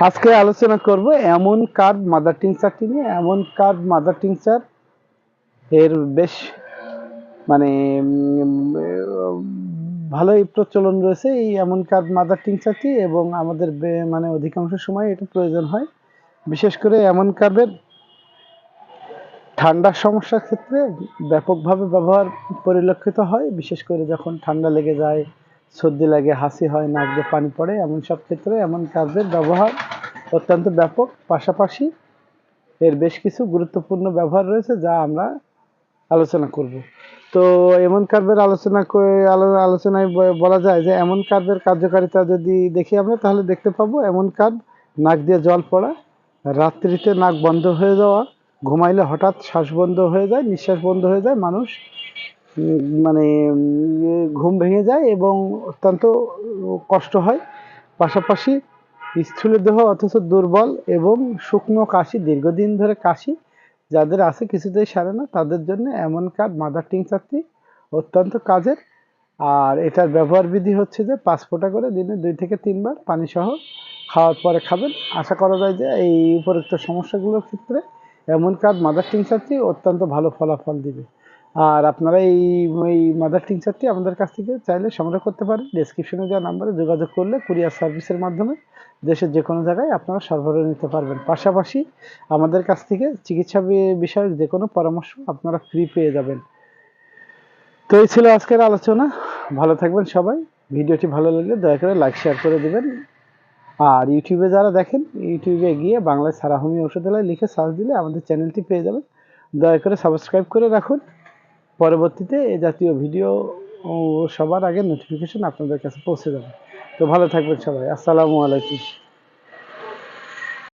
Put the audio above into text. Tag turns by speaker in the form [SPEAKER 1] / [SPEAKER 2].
[SPEAKER 1] আজকে আলোচনা করব এমন কার্ভ মাদার টিংচারটি নিয়ে এমন কার্ভ মাদার টিংচার এর বেশ মানে ভালোই প্রচলন রয়েছে এই এমন কার্ভ মাদার টিংচারটি এবং আমাদের মানে অধিকাংশ সময় এটা প্রয়োজন হয়। বিশেষ করে এমন কার্ভের ঠান্ডার সমস্যার ক্ষেত্রে ব্যাপকভাবে ব্যবহার পরিলক্ষিত হয়, বিশেষ করে যখন ঠান্ডা লেগে যায়, সর্দি লাগে, হাসি হয়, নাক দিয়ে পানি পড়ে, এমন সব ক্ষেত্রে এমন কার্ভের ব্যবহার অত্যন্ত ব্যাপক। পাশাপাশি এর বেশ কিছু গুরুত্বপূর্ণ ব্যবহার রয়েছে যা আমরা আলোচনা করব। তো এমন কার্ভের আলোচনা আলোচনায় বলা যায় যে এমন কার্ভের কার্যকারিতা যদি দেখি আমরা, তাহলে দেখতে পাবো এমন কার্ভ নাক দিয়ে জল পড়া, রাত্রিতে নাক বন্ধ হয়ে যাওয়া ঘুমাইলে হঠাৎ শ্বাস বন্ধ হয়ে যায়, নিঃশ্বাস বন্ধ হয়ে যায়, মানুষ মানে ঘুম ভেঙে যায় এবং অত্যন্ত কষ্ট হয়। পাশাপাশি স্থূল দেহ অথচ দুর্বল এবং শুকনো কাশি, দীর্ঘদিন ধরে কাশি, যাদের আছে কিছুতেই সারে না, তাদের জন্য এমন কার্ড, মাদার টিংচারটি অত্যন্ত কাজের। আর এটার ব্যবহার বিধি হচ্ছে যে পাঁচ ফোঁটা করে দিনে দুই থেকে তিনবার পানি সহ খাওয়ার পরে খাবেন। আশা করা যায় যে এই উপরোক্ত সমস্যাগুলোর ক্ষেত্রে এমন কার্ড মাদার টিংচারটি অত্যন্ত ভালো ফলাফল দিবে। আর আপনারা এই এই মাদার টিংচারটি আমাদের কাছ থেকে চাইলে সংগ্রহ করতে পারেন। ডেসক্রিপশনে দেওয়া নাম্বারে যোগাযোগ করলে কুরিয়ার সার্ভিসের মাধ্যমে দেশের যে কোনো জায়গায় আপনারা সরবরাহ নিতে পারবেন। পাশাপাশি আমাদের কাছ থেকে চিকিৎসা বিষয়ক যে কোনো পরামর্শ আপনারা ফ্রি পেয়ে যাবেন। তো এই ছিল আজকের আলোচনা। ভালো থাকবেন সবাই। ভিডিওটি ভালো লাগলে দয়া করে লাইক শেয়ার করে দিবেন। আর ইউটিউবে যারা দেখেন, ইউটিউবে গিয়ে বাংলায় সারা হোমিও ঔষধালয় লিখে সার্চ দিলে আমাদের চ্যানেলটি পেয়ে যাবেন। দয়া করে সাবস্ক্রাইব করে রাখুন। পরবর্তীতে এ জাতীয় ভিডিও সবার আগে নোটিফিকেশন আপনাদের কাছে পৌঁছে যাবে। তো ভালো থাকবেন সবাই। আসসালামু আলাইকুম।